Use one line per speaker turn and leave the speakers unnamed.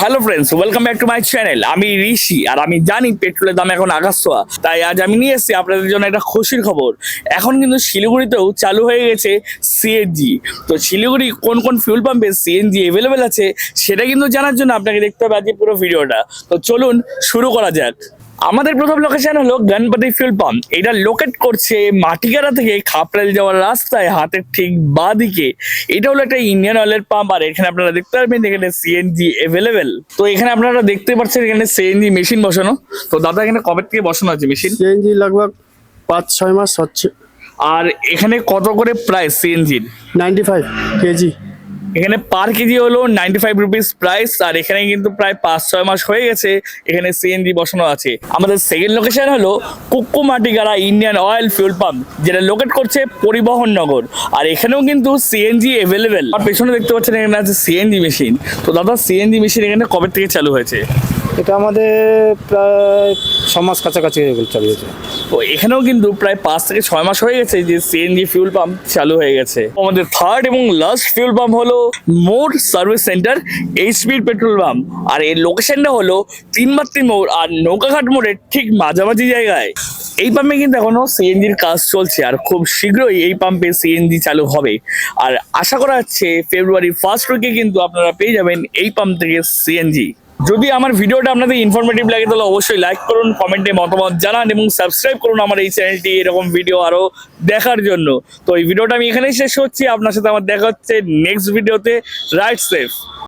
Hello friends welcome back to my channel আমি ঋষি আর আমি জানি পেট্রোলের দাম এখন আকাশ তাই আজ আমি নিয়ে এসেছি আপনাদের জন্য একটা খুশির খবর। এখন কিন্তু শিলিগুড়িতেও চালু হয়ে গেছে সিএনজি তো শিলিগুড়ি কোন কোন ফিউল পাম্পে সিএনজি অ্যাভেলেবেল আছে, সেটা কিন্তু জানার জন্য আপনাকে দেখতে হবে আজকে পুরো ভিডিওটা। তো চলুন শুরু করা যাক। আমাদের প্রথম লোকেশন হলো গণপতি ফিউল পাম্প এটা লোকেট করছে মাটিগাড়া থেকে খাপড়াল যাওয়ার রাস্তায় হাতের ঠিক বা দিকে এটা হলো একটা ইন্ডিয়ান অয়েলের পাম্প আর এখানে আপনারা দেখতে পারবেন এখানে সিএনজি অ্যাভেলেবেল তো এখানে আপনারা দেখতে পাচ্ছেন এখানে সিএনজি মেশিন বসানো। তো দাদা এখানে কবে থেকে বসানো আছে মেশিন
সিএনজি লগভগ পাঁচ ছয় মাস হচ্ছে।
আর এখানে কত করে প্রাইস সিএনজির
নাইনটি ফাইভ কেজি।
এখানে পার কেজি হলো নাইনটি ফাইভ রুপিস প্রাইস আর এখানে কিন্তু প্রায় পাঁচ, ছয় মাস হয়ে গেছে এখানে সিএনজি বসানো আছে। আমাদের সেকেন্ড লোকেশন হলো Kukumatigara Indian oil fuel pump যেটা লোকেট করছে পরিবহন নগর। আর এখানেও কিন্তু সিএনজি অ্যাভেলেবেল আর পেছনে দেখতে পাচ্ছেন এখানে আছে সিএনজি মেশিন তো দাদা সিএনজি মেশিন এখানে কবে থেকে চালু হয়েছে?
এটা আমাদের প্রায় ছ মাস কাছাকাছি চালিয়েছে
তো এখানেও কিন্তু প্রায় পাঁচ থেকে ছয় মাস হয়ে গেছে যে সিএনজি ফিউল পাম্প চালু হয়ে গেছে। আমাদের থার্ড এবং লাস্ট ফিউল পাম্প হলো মোর সার্ভিস সেন্টার এইচপির পেট্রোল পাম্প আর এর লোকেশনটা হলো তিনমাত্রি মোড় আর নৌকাঘাট মোড়ের ঠিক মাঝামাঝি জায়গায়। এই পাম্পে কিন্তু এখনও সিএনজির কাজ চলছে আর খুব শীঘ্রই এই পাম্পে সিএনজি চালু হবে। আর আশা করা হচ্ছে ফেব্রুয়ারি ফার্স্ট উইকে কিন্তু আপনারা পেয়ে যাবেন এই পাম্প থেকে সিএনজি যদি আমার ভিডিওটা আপনাদের ইনফরমেটিভ লাগে, তাহলে অবশ্যই লাইক করুন কমেন্টে মতামত জানান এবং সাবস্ক্রাইব করুন আমার এই চ্যানেলটি এরকম ভিডিও আরও দেখার জন্য। তো এই ভিডিওটা আমি এখানেই শেষ হচ্ছি আপনার সাথে আমার দেখা হচ্ছে নেক্সট ভিডিওতে রাইট সেফ